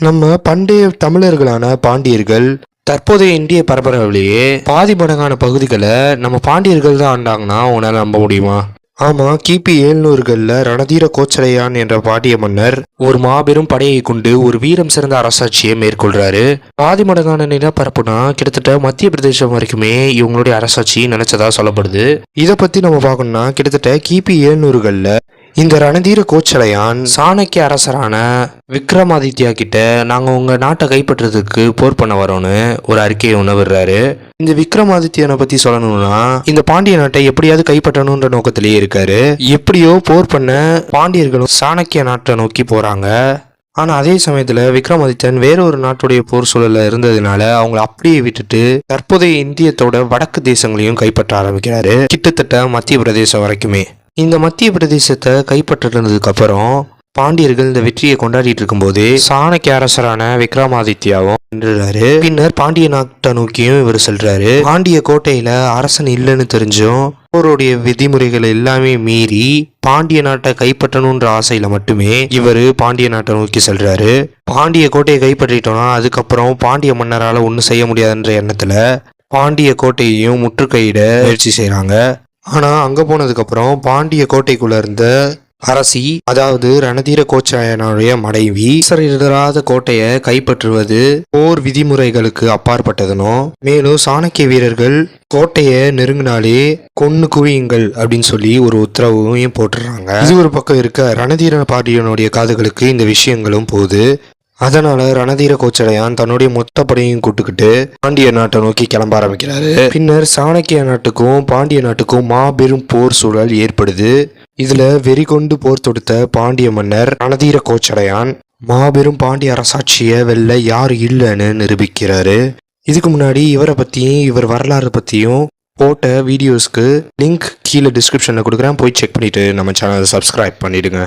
நம்ம பண்டைய தமிழர்களான பாண்டியர்கள் தற்போதைய இந்திய பரப்பரவிலேயே பாதி மடங்கான பகுதிகளை நம்ம பாண்டியர்கள் தான் ஆண்டாங்கன்னா உங்களால் நம்ப முடியுமா? ஆமாம் கிபி ஏழ்நூறுகளில் ரணதீர கோச்சலையான் என்ற பாண்டிய மன்னர் ஒரு மாபெரும் படையை கொண்டு ஒரு வீரம் சிறந்த அரசாட்சியை மேற்கொள்றாரு. பாதி மடங்கான நிலப்பரப்புனா கிட்டத்தட்ட மத்திய பிரதேசம் வரைக்குமே இவங்களுடைய அரசாட்சி நினைச்சதா சொல்லப்படுது. இதை பற்றி நம்ம பார்க்கணும்னா கிட்டத்தட்ட கிபி ஏழ்நூறுகளில் இந்த ரணதீர கோச்சலையான் சாணக்கிய அரசரான விக்ரமாதித்யா கிட்ட நாங்க உங்க நாட்டை கைப்பற்றுறதுக்கு போர் பண்ண வரோம்னு ஒரு அறிக்கையை உணவுறாரு இந்த விக்ரமாதித்யனை பத்தி சொல்லணும்னா இந்த பாண்டிய நாட்டை எப்படியாவது கைப்பற்றணுன்ற நோக்கத்திலேயே இருக்காரு. எப்படியோ போர் பண்ண பாண்டியர்களும் சாணக்கிய நாட்டை நோக்கி போறாங்க. ஆனா அதே சமயத்துல விக்ரமாதித்தன் வேற ஒரு நாட்டுடைய போர் சூழல்ல இருந்ததுனால அவங்களை அப்படியே விட்டுட்டு தற்போதைய இந்தியத்தோட வடக்கு தேசங்களையும் கைப்பற்ற ஆரம்பிக்கிறாரு. கிட்டத்தட்ட மத்திய பிரதேசம் வரைக்குமே. இந்த மத்திய பிரதேசத்தை கைப்பற்றினதுக்கு அப்புறம் பாண்டியர்கள் இந்த வெற்றியை கொண்டாடிட்டு இருக்கும்போது சாணக்கிய அரசரான விக்ரமாதித்யாவும் நின்றுறாரு. பின்னர் பாண்டிய நாட்டை நோக்கியும் இவர் செல்றாரு. பாண்டிய கோட்டையில அரசன் இல்லைன்னு தெரிஞ்சும் போருடைய விதிமுறைகள் எல்லாமே மீறி பாண்டிய நாட்டை கைப்பற்றணுன்ற ஆசையில மட்டுமே இவர் பாண்டிய நாட்டை நோக்கி செல்றாரு. பாண்டிய கோட்டையை கைப்பற்றிட்டோம்னா அதுக்கப்புறம் பாண்டிய மன்னரால ஒன்றும் செய்ய முடியாதுன்ற எண்ணத்துல பாண்டிய கோட்டையையும் முற்றுகையிட முயற்சி செய்கிறாங்க ஆனால் அங்கே போனதுக்கப்புறம் பாண்டிய கோட்டைக்குள்ளே இருந்த அரசி அதாவது ரணதீர கோச்சாயனுடைய மனைவி இல்லாத கோட்டையை கைப்பற்றுவது போர் விதிமுறைகளுக்கு அப்பாற்பட்டதுனோ மேலும் சாணக்கிய வீரர்கள் கோட்டையை நெருங்கினாலே கொன்னு குவியுங்கள் அப்படின்னு சொல்லி ஒரு உத்தரவையும் போட்டுடுறாங்க. இது ஒரு பக்கம் இருக்க ரணதீர பாண்டியனுடைய காதுகளுக்கு இந்த விஷயங்களும் போகுது. அதனால ரணதீர கோச்சடையான் தன்னுடைய மொத்த படையையும் கூட்டுக்கிட்டு பாண்டிய நாட்டை நோக்கி கிளம்ப ஆரம்பிக்கிறாரு. பின்னர் சாணக்கிய நாட்டுக்கும் பாண்டிய நாட்டுக்கும் மாபெரும் போர் சூழல் ஏற்படுது. இதுல வெறி கொண்டு போர் தொடுத்த பாண்டிய மன்னர் ரணதீர கோச்சடையான் மாபெரும் பாண்டிய அரசாட்சியை வெல்ல யார் இல்லைன்னு நிரூபிக்கிறாரு. இதுக்கு முன்னாடி இவரை பத்தியும் இவர் வரலாறு பத்தியும் போட்ட வீடியோஸ்க்கு லிங்க் கீழே டிஸ்கிரிப்ஷனில் கொடுக்குறேன். போய் செக் பண்ணிட்டு நம்ம சேனலை சப்ஸ்கிரைப் பண்ணிடுங்க.